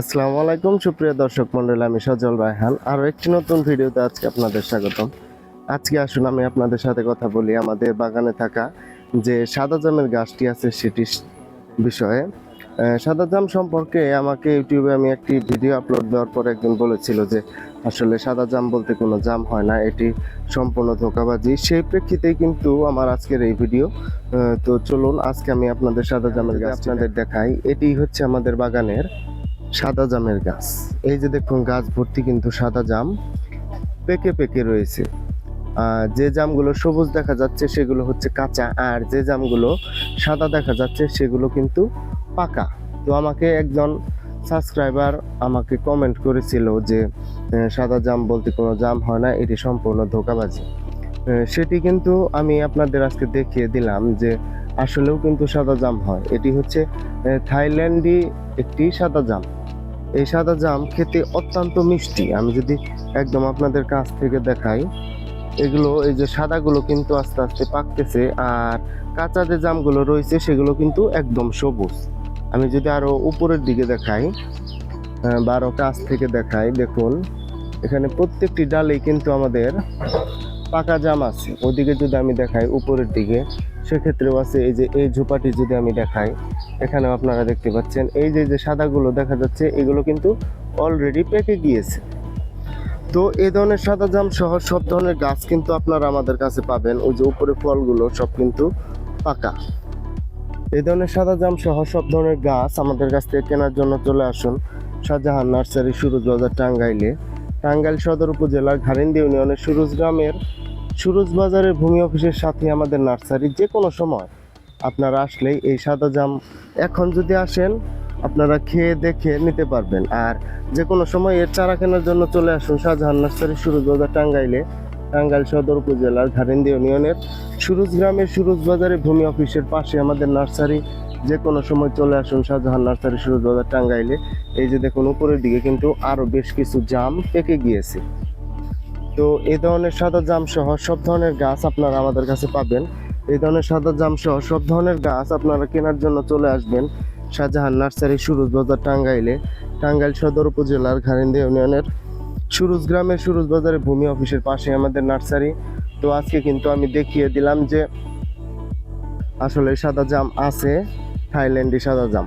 আসসালামু আলাইকুম সুপ্রিয় দর্শক মন্ডল আমি সজল রায়হান। আরও একটি নতুন ভিডিওতে আজকে আপনাদের স্বাগতম। আজকে আসুন আমি আপনাদের সাথে কথা বলি আমাদের বাগানে থাকা যে সাদা জামের গাছটি আছে সেটি বিষয়ে। সাদা জাম সম্পর্কে আমাকে ইউটিউবে আমি একটি ভিডিও আপলোড দেওয়ার পর একজন বলেছিল যে আসলে সাদা জাম বলতে কোনো জাম হয় না এটি সম্পূর্ণ ধোকাবাজি। সেই প্রেক্ষিতেই কিন্তু আমার আজকের এই ভিডিও। তো চলুন আজকে আমি আপনাদের সাদা জামের গাছ আপনাদের দেখাই। এটি হচ্ছে আমাদের বাগানের সাদা জামের গাছ। এই যে দেখুন গাছ ভর্তি কিন্তু সাদা জাম পেকে পেকে রয়েছে। যে জামগুলো সবুজ দেখা যাচ্ছে সেগুলো হচ্ছে কাঁচা আর যে জামগুলো সাদা দেখা যাচ্ছে সেগুলো কিন্তু পাকা। তো আমাকে একজন সাবস্ক্রাইবার আমাকে কমেন্ট করেছিল যে সাদা জাম বলতে কোনো জাম হয় না এটি সম্পূর্ণ ধোকাবাজি। সেটি কিন্তু আমি আপনাদের আজকে দেখিয়ে দিলাম যে আসলেও কিন্তু সাদা জাম হয়। এটি হচ্ছে আহ, থাইল্যান্ডি একটি সাদা জাম। এই সাদা জাম খেতে অত্যন্ত মিষ্টি। আমি যদি একদম আপনাদের কাছ থেকে দেখাই এগুলো এই যে সাদাগুলো কিন্তু আস্তে আস্তে পাকতেছে আর কাঁচা যে জামগুলো রয়েছে সেগুলো কিন্তু একদম সবুজ। আমি যদি আরও উপরের দিকে দেখাই আহ, বা আরও কাছ থেকে দেখাই দেখুন এখানে প্রত্যেকটি ডালেই কিন্তু আমাদের পাকা জাম আছে, ওদিকে যদি আমি দেখাই উপরের দিকে, সেক্ষেত্রেও আছে এই যে, এই ঝোপাটি যদি আমি দেখাই, এখানেও আপনারা দেখতে পাচ্ছেন, এই যে যে সাদাগুলো দেখা যাচ্ছে, এগুলো কিন্তু অলরেডি পেকে গিয়েছে। তো এই ধরনের সাদা জাম সহ সব ধরনের গাছ কিন্তু আপনারা আমাদের কাছে পাবেন, ওই যে উপরে ফলগুলো সব কিন্তু পাকা। এই ধরনের সাদা জাম সহ সব ধরনের গাছ আমাদের কাছ থেকে কেনার জন্য চলে আসুন, শাহজাহান নার্সারি, সুরজ বাজার, টাঙ্গাইলে। টাঙ্গাইল সদর উপজেলার ঘারিন্দি ইউনিয়নের সুরজ গ্রামের সুরজ বাজারের ভূমি অফিসের সাথে আমাদের নার্সারি যে কোনো সময় আপনারা আসলেই এই সাদা জাম এখন যদি আসেন, আপনারা খেয়ে দেখে নিতে পারবেন। আর যে কোনো সময় এর চারা কেনার জন্য চলে আসুন শাহজাহান নার্সারি সুরজ বাজার টাঙ্গাইলে। টাঙ্গাইল সদর উপজেলার ঘারিন্দি ইউনিয়নের সুরজ গ্রামের সুরজ বাজারের ভূমি অফিসের পাশে আমাদের নার্সারি। যে কোনো সময় চলে আসুন শাহজাহান নার্সারি সুরজ বাজার টাঙ্গাইলে। এই যে দেখুন, উপরের দিকে কিন্তু আরও বেশ কিছু জাম পেকে গিয়েছে। তো এই ধরনের সাদা জাম সহ সব ধরনের গাছ আপনারা আমাদের কাছে পাবেন। এই ধরনের সাদা জাম সহ সব ধরনের গাছ আপনারা কেনার জন্য চলে আসবেন শাহজাহান নার্সারি সুরজ বাজার টাঙ্গাইলে। টাঙ্গাইল সদর উপজেলার ঘারিন্দি ইউনিয়নের সুরজ গ্রামের সুরজ বাজারে ভূমি অফিসের পাশে আমাদের নার্সারি। তো আজকে কিন্তু আমি দেখিয়ে দিলাম যে আসলে সাদা জাম আছে, থাইল্যান্ডে সাদা জাম।